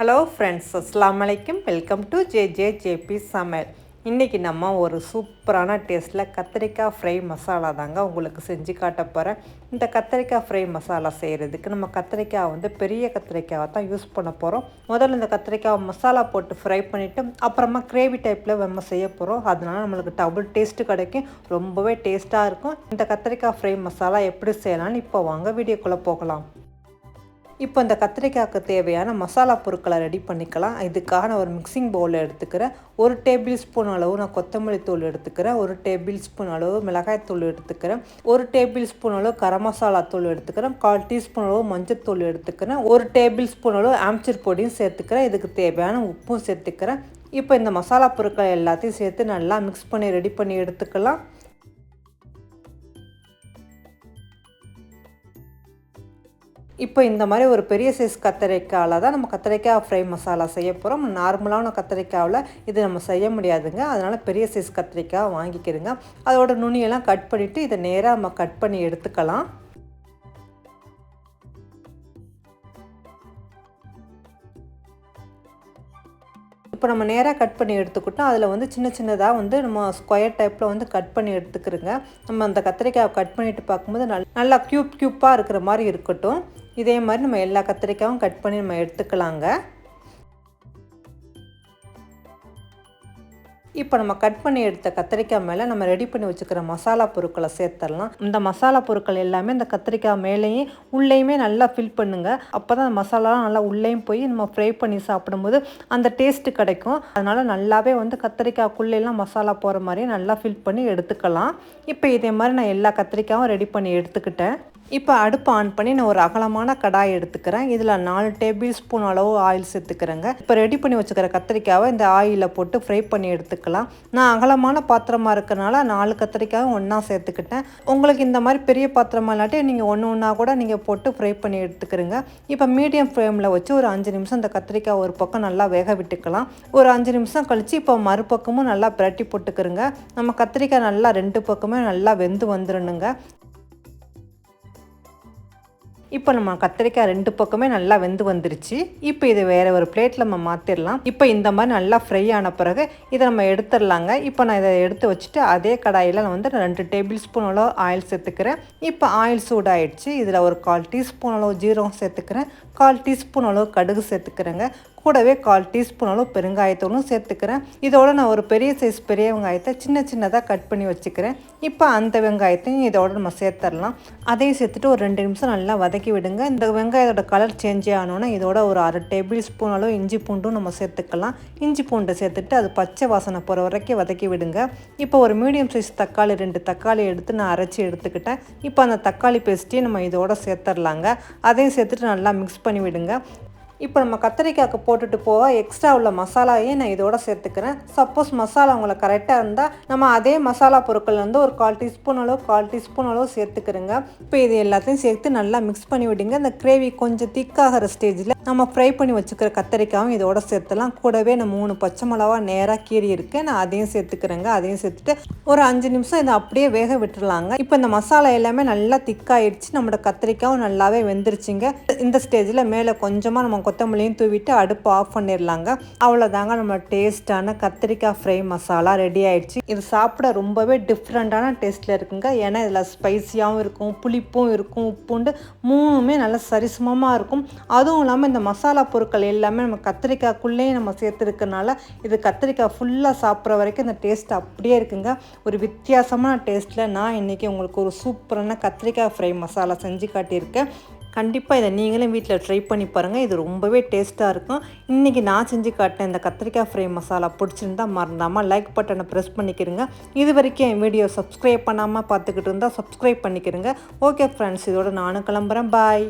Hello friends அஸ்லாம் வலைக்கம் welcome to J J JP சமையல் இன்றைக்கி நம்ம ஒரு சூப்பரான டேஸ்ட்டில் கத்திரிக்காய் ஃப்ரை மசாலா தாங்க உங்களுக்கு செஞ்சு காட்ட போகிறேன் இந்த கத்திரிக்காய் ஃப்ரை மசாலா செய்கிறதுக்கு நம்ம கத்திரிக்காய் வந்து பெரிய கத்திரிக்காவை தான் யூஸ் பண்ண போகிறோம் முதல்ல இந்த கத்திரிக்காய் மசாலா போட்டு ஃப்ரை பண்ணிவிட்டு அப்புறமா கிரேவி டைப்பில் நம்ம செய்ய போகிறோம் அதனால நம்மளுக்கு டபுள் டேஸ்ட்டு கிடைக்கும். ரொம்பவே டேஸ்ட்டாக இருக்கும். இந்த கத்திரிக்காய் ஃப்ரை மசாலா எப்படி செய்யலாம்னு இப்போ வாங்க வீடியோக்குள்ளே போகலாம். இப்போ இந்த கத்திரிக்காய்க்கு தேவையான மசாலா பொருட்களை ரெடி பண்ணிக்கலாம். இதுக்காக ஒரு மிக்சிங் பவுலில் எடுத்துக்கிறேன் ஒரு டேபிள் ஸ்பூன் அளவு நான் கொத்தமல்லி தூள் எடுத்துக்கிறேன் ஒரு டேபிள் ஸ்பூன் அளவு மிளகாய் தூள் எடுத்துக்கிறேன் ஒரு டேபிள் ஸ்பூன் அளவு கரம் மசாலா தூள் எடுத்துக்கிறேன் கால் டீஸ்பூன் அளவு மஞ்சள் தூள் எடுத்துக்கிறேன் ஒரு டேபிள் ஸ்பூன் அளவு ஆம்ச்சர் பொடியும் சேர்த்துக்கிறேன் இதுக்கு தேவையான உப்பும் சேர்த்துக்கிறேன் இப்போ இந்த மசாலா பொருட்கள் எல்லாத்தையும் சேர்த்து நல்லா மிக்ஸ் பண்ணி ரெடி பண்ணி எடுத்துக்கலாம். இப்போ இந்த மாதிரி ஒரு பெரிய சைஸ் கத்திரிக்காயில் தான் நம்ம கத்திரிக்காய் ஃப்ரை மசாலா செய்ய போகிறோம் நார்மலான கத்திரிக்காவில் இது நம்ம செய்ய முடியாதுங்க. அதனால் பெரிய சைஸ் கத்திரிக்காய் வாங்கிக்கிறோங்க அதோட நுனியெல்லாம் கட் பண்ணிவிட்டு இதை நேராக நம்ம கட் பண்ணி எடுத்துக்கலாம். இப்போ நம்ம நேராக கட் பண்ணி எடுத்துக்கிட்டோம். அதில் வந்து சின்ன சின்னதாக வந்து நம்ம ஸ்கொயர் டைப்பில் வந்து கட் பண்ணி எடுத்துக்கிறோங்க நம்ம அந்த கத்திரிக்காய் கட் பண்ணிட்டு பார்க்கும்போது நல் நல்லா க்யூப் க்யூப்பாக இருக்கிற மாதிரி இருக்கட்டும். இதே மாதிரி நம்ம எல்லா கத்திரிக்காயும் கட் பண்ணி நம்ம எடுத்துக்கலாங்க. இப்போ நம்ம கட் பண்ணி எடுத்த கத்திரிக்காய் மேலே நம்ம ரெடி பண்ணி வச்சுக்கிற மசாலா பொருட்களை சேர்த்துடலாம். இந்த மசாலா பொருட்கள் எல்லாமே இந்த கத்திரிக்காய் மேலேயும் உள்ளேயுமே நல்லா ஃபில் பண்ணுங்கள் அப்போ தான் மசாலாலாம் நல்லா உள்ளேயும் போய் நம்ம ஃப்ரை பண்ணி சாப்பிடும்போது அந்த டேஸ்ட்டு கிடைக்கும். அதனால் நல்லாவே வந்து கத்திரிக்காய்க்குள்ளேலாம் மசாலா போகிற மாதிரியே நல்லா ஃபில் பண்ணி எடுத்துக்கலாம். இப்போ இதே மாதிரி நான் எல்லா கத்திரிக்காயும் ரெடி பண்ணி எடுத்துக்கிட்டேன். இப்போ அடுப்பு ஆன் பண்ணி நான் ஒரு அகலமான கடாய் எடுத்துக்கிறேன். இதில் நாலு டேபிள் ஸ்பூன் அளவு ஆயில் சேர்த்துக்கிறேங்க. இப்போ ரெடி பண்ணி வச்சுக்கிற கத்திரிக்காவை இந்த ஆயிலில் போட்டு ஃப்ரை பண்ணி எடுத்துக்கலாம். நான் அகலமான பாத்திரமாக இருக்கிறனால நாலு கத்திரிக்காயும் ஒன்றா சேர்த்துக்கிட்டேன். உங்களுக்கு இந்த மாதிரி பெரிய பாத்திரமாக இல்லாட்டி நீங்கள் ஒன்று ஒன்றா கூட நீங்கள் போட்டு ஃப்ரை பண்ணி எடுத்துக்கிறீங்க. இப்போ மீடியம் ஃப்ளேமில் வச்சு ஒரு அஞ்சு நிமிஷம் இந்த கத்திரிக்காய் ஒரு பக்கம் நல்லா வேக விட்டுக்கலாம். ஒரு அஞ்சு நிமிஷம் கழித்து இப்போ மறுபக்கமும் நல்லா பிரட்டி போட்டுக்கிறோங்க. நம்ம கத்திரிக்காய் நல்லா ரெண்டு பக்கமே நல்லா வெந்து வந்துடணுங்க இப்போ நம்ம கத்திரிக்காய் ரெண்டு பக்கமே நல்லா வெந்து வந்துருச்சு. இப்போ இதை வேறு ஒரு பிளேட்டில் நம்ம மாற்றிடலாம் இப்போ இந்த மாதிரி நல்லா ஃப்ரை ஆன பிறகு இதை நம்ம எடுத்துடலாங்க. இப்போ நான் இதை எடுத்து வச்சுட்டு அதே கடாயில் நான் வந்து ரெண்டு டேபிள் ஸ்பூன் அளவு ஆயில் சேர்த்துக்கிறேன். இப்போ ஆயில் சூடாயிடுச்சு. இதில் ஒரு கால் டீஸ்பூன் அளவு ஜீரகம் சேர்த்துக்கிறேன். கால் டீஸ்பூன் அளவு கடுகு சேர்த்துக்கிறேங்க. கூடவே கால் டீஸ்பூன் அளவு பெருங்காயத்தூளும் சேர்த்துக்கிறேன். இதோட நான் ஒரு பெரிய சைஸ் பெரிய வெங்காயத்தை சின்ன சின்னதாக கட் பண்ணி வச்சுக்கிறேன். இப்போ அந்த வெங்காயத்தையும் இதோட நம்ம சேர்த்துடலாம் அதையும் சேர்த்துட்டு ஒரு ரெண்டு நிமிஷம் நல்லா வதக்கி விடுங்க. இந்த வெங்காயத்தோட கலர் சேஞ்ச் ஆனோன்னா இதோட ஒரு அரை டேபிள் ஸ்பூன் அளவு இஞ்சி பூண்டும் நம்ம சேர்த்துக்கலாம். இஞ்சி பூண்டை சேர்த்துட்டு அது பச்சை வாசனை போகிற வரைக்கும் வதக்கி விடுங்க. இப்போ ஒரு மீடியம் சைஸ் தக்காளி ரெண்டு தக்காளி எடுத்து நான் அரைச்சி எடுத்துக்கிட்டேன். இப்போ அந்த தக்காளி பேஸ்ட்டையும் நம்ம இதோட சேர்த்துடலாங்க அதையும் சேர்த்துட்டு நல்லா மிக்ஸ் பண்ணி விடுங்க. இப்போ நம்ம கத்திரிக்காய்க்கு போட்டுட்டு போக எக்ஸ்ட்ரா உள்ள மசாலாவையும் நான் இதோட சேர்த்துக்கிறேன். சப்போஸ் மசாலா உங்களுக்கு கரெக்டாக இருந்தால் நம்ம அதே மசாலா பொருட்கள் வந்து ஒரு கால் டீஸ்பூன் அளவு கால் டீஸ்பூன் அளவு சேர்த்துக்கிறேங்க. இப்போ இது எல்லாத்தையும் சேர்த்து நல்லா மிக்ஸ் பண்ணி விடுங்க. இந்த கிரேவி கொஞ்சம் திக்காகிற ஸ்டேஜில் நம்ம ஃப்ரை பண்ணி வச்சுக்கிற கத்திரிக்காயும் இதோட சேர்த்துலாம். கூடவே நான் மூணு பச்சை மிளவா நேராக கீறி இருக்கேன். நான் அதையும் சேர்த்துக்கிறேங்க. அதையும் சேர்த்துட்டு ஒரு அஞ்சு நிமிஷம் இதை அப்படியே வேக விட்டுருலாங்க இப்போ இந்த மசாலா எல்லாமே நல்லா திக்காயிடுச்சு நம்மளோட கத்திரிக்காயும் நல்லாவே வெந்துருச்சுங்க. இந்த ஸ்டேஜில் மேலே கொஞ்சமாக நம்ம கொத்தமல்லியும் தூவிட்டு அடுப்பு ஆஃப் பண்ணிடலாங்க அவ்வளோதாங்க நம்ம டேஸ்ட்டான கத்திரிக்காய் ஃப்ரை மசாலா ரெடி ஆயிடுச்சு. இது சாப்பிட ரொம்பவே டிஃப்ரெண்ட்டான டேஸ்ட்டில் இருக்குங்க. ஏன்னா இதில் ஸ்பைஸியாகவும் இருக்கும் புளிப்பும் இருக்கும் உப்புண்டு மூணுமே நல்லா சரிசமமாக இருக்கும். அதுவும் இல்லாமல் இந்த இந்த மசாலா பொருட்கள் எல்லாமே நம்ம கத்திரிக்காய்க்குள்ளேயே நம்ம சேர்த்துருக்கனால இது கத்திரிக்காய் ஃபுல்லாக சாப்பிட்ற வரைக்கும் இந்த டேஸ்ட் அப்படியே இருக்குங்க. ஒரு வித்தியாசமான டேஸ்ட்டில் நான் இன்றைக்கி உங்களுக்கு ஒரு சூப்பரான கத்திரிக்காய் ஃப்ரை மசாலா செஞ்சு காட்டியிருக்கேன். கண்டிப்பாக இதை நீங்களும் வீட்டில் ட்ரை பண்ணி பாருங்கள் இது ரொம்பவே டேஸ்ட்டாக இருக்கும். இன்றைக்கி நான் செஞ்சு காட்டின இந்த கத்திரிக்காய் ஃப்ரை மசாலா பிடிச்சிருந்தா மறந்தாமல் லைக் பட்டனை ப்ரெஸ் பண்ணிக்கிறங்க இது வரைக்கும் என் வீடியோ சப்ஸ்கிரைப் பண்ணாமல் பார்த்துக்கிட்டு இருந்தால் சப்ஸ்கிரைப் பண்ணிக்கிறங்க ஓகே ஃப்ரெண்ட்ஸ் இதோட நானும் கிளம்புறேன். பாய்